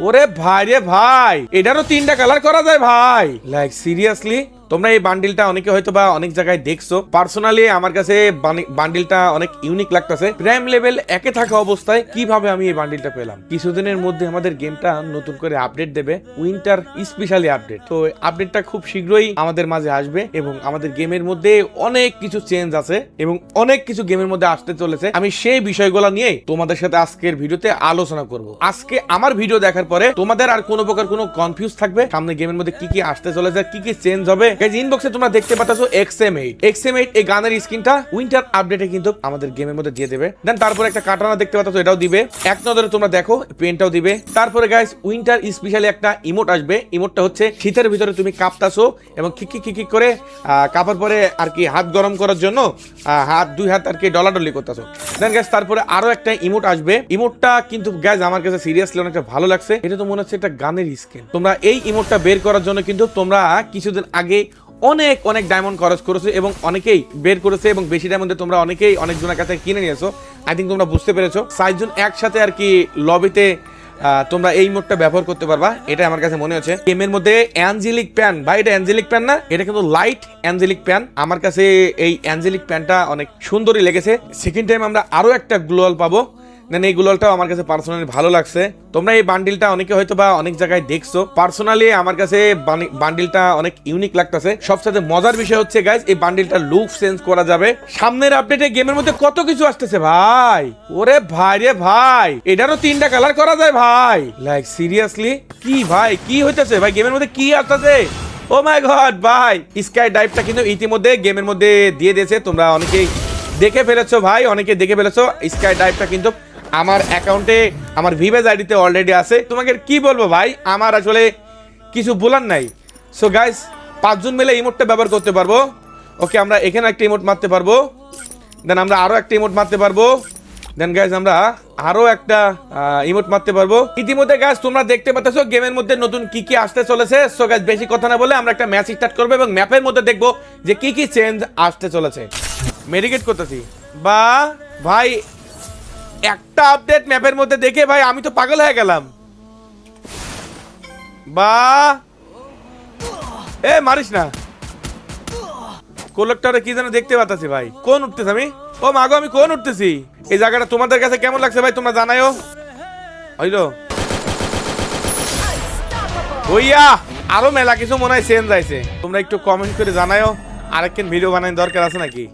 ওরে ভাই রে ভাই এটারও তিনটা কালার করা যায় ভাই। লাইক সিরিয়াসলি তোমরা এই বান্ডিলটা অনেকে হয়তো বা অনেক জায়গায় দেখছ। পার্সোনালি আমার কাছে বান্ডিলটা অনেক ইউনিক লাগতেছে। প্রাইম লেভেল একে থাকা অবস্থায় কীভাবে আমি এই বান্ডিলটা পেলাম? কিছুদিনের মধ্যে আমাদের গেমটা নতুন করে আপডেট দেবে। উইন্টার স্পেশালি আপডেট তো আপডেটটা খুব শীঘ্রই আমাদের মাঝে আসবে এবং আমাদের গেমের মধ্যে অনেক কিছু চেঞ্জ আছে এবং অনেক কিছু গেমের মধ্যে আসতে চলেছে। আমি সেই বিষয়গুলো নিয়ে তোমাদের সাথে আজকের ভিডিওতে আলোচনা করব। আজকে আমার ভিডিও দেখার পরে তোমাদের আর কোনো প্রকার কোনো কনফিউজ থাকবে? সামনে গেমের মধ্যে কি কি আসতে চলেছে? কি কি চেঞ্জ হবে? গাইজ ইনবক্সে তোমরা দেখতে পাচ্ছ এক্সএম এইট এক্সএম এইট এই গানের স্ক্রিনটা উইন্টার আপডেটে কিন্তু আমাদের গেমের মধ্যে দিয়ে দেবে। দেন তারপরে একটা কাটানা দেখতে পাচ্ছ এটাও দিবে। এক নজরে তোমরা দেখো, পেনটাও দিবে। তারপরে গাইস উইন্টার স্পেশালি একটা ইমোট আসবে। ইমোটটা হচ্ছে শীতের ভিতরে তুমি কাঁপতাছো এবং খিকি খিকি করে কাঁপার পরে আর কি হাত গরম করার জন্য হাত, দুই হাত আর কি ডলাডলি করতেছো। দেন গ্যাস তারপরে আরও একটা ইমোট আসবে। ইমোটটা কিন্তু গ্যাস আমার কাছে সিরিয়াসলি অনেকটা ভালো লাগছে। এটা তো মনে হচ্ছে একটা গানের স্কিন তোমরা এই ইমোটটা বের করার জন্য কিন্তু তোমরা কিছুদিন আগে অনেক অনেক ডায়মন্ড খরচ করেছ এবং অনেকেই বের করেছে এবং বেশি ডায়মন্ডে তোমরা অনেকেই অনেকজনের কাছে কিনে নিয়েছো। আই থিঙ্ক তোমরা বুঝতে পেরেছ। সাতজন একসাথে আর কি লবিতে তোমরা এই মোডটা ব্যবহার করতে পারবা এটা আমার কাছে মনে হচ্ছে। গেমের মধ্যে অ্যাঞ্জেলিক প্যান ভাই, এটা অ্যাঞ্জেলিক প্যান না? এটা কিন্তু লাইট অ্যাঞ্জেলিক প্যান আমার কাছে এই অ্যাঞ্জেলিক প্যানটা অনেক সুন্দরই লেগেছে। সেকেন্ড টাইম আমরা আরও একটা গ্লোয়াল পাবো। দেন এই গ্লোয়ালটাও আমার কাছে পার্সোনালি ভালো লাগছে। তোমরা এই বান্ডিলটা অনেকে হয়তো বা অনেক জায়গায় দেখছ। পার্সোনালি আমার কাছে বান্ডিলটা অনেক ইউনিক লাগতেছে। সবচেয়ে মজার বিষয় হচ্ছে গাইজ এই বান্ডিলটা লুক চেঞ্জ করা যাবে। সামনের আপডেটে গেমের মধ্যে কত কিছু আসতেছে, ভাই? ওরে ভাই রে ভাই! এটারও তিনটা কালার করা যায়, ভাই! লাইক সিরিয়াসলি কি, ভাই? কি হইতেছে, ভাই? গেমের মধ্যে কি আসতেছে? ও মাই গড ভাই! স্কাই ডাইভটা কিন্তু ইতিমধ্যে গেমের মধ্যে দিয়ে দিয়েছে। তোমরা অনেকেই দেখে ফেলেছো, ভাই। অনেকে দেখে ফেলেছো স্কাই ডাইভটা কিন্তু আমার অ্যাকাউন্টে আমার ভিভেজ আইডিতে অলরেডি আছে। তোমাকে কি বলব ভাই? আমার আসলে কিছু বলার নাই। সো গাইস পাঁচজন মিলে ইমোটটা ব্যবহার করতে পারব। ওকে আমরা এখানে একটা ইমোট মারতে পারব। দেন আমরা আরও একটা ইমোট মারতে পারব। দেন গাইজ আমরা আরও একটা ইমোট মারতে পারব। ইতিমধ্যে গাইজ তোমরা দেখতে পাচ্ছ গেমের মধ্যে নতুন কি কি আসতে চলেছে। সো গাইজ বেশি কথা না বলে আমরা একটা ম্যাচ স্টার্ট করব এবং ম্যাপের মধ্যে দেখব যে কি কি চেঞ্জ আসতে চলেছে। মেডিকেট করতেছি। বা, ভাই একটা আপডেট ম্যাপের মধ্যে দেখে ভাই, আমি তো পাগল হয়ে গেলাম। বা। এ, মারিস না। কোলেক্টরে কি যেন দেখতে পাচ্ছি ভাই। কোন উঠতেছে আমি? ও মাগো আমি কোন উঠতেছি? এই জায়গাটা তোমাদের কাছে কেমন লাগছে ভাই, তোমরা জানাইও হইল। হইয়া, আরও মেলা কিছু মনে হয় চেঞ্জ আইছে তোমরা একটু কমেন্ট করে জানাইও আরেকদিন ভিডিও বানাই দরকার আছে নাকি?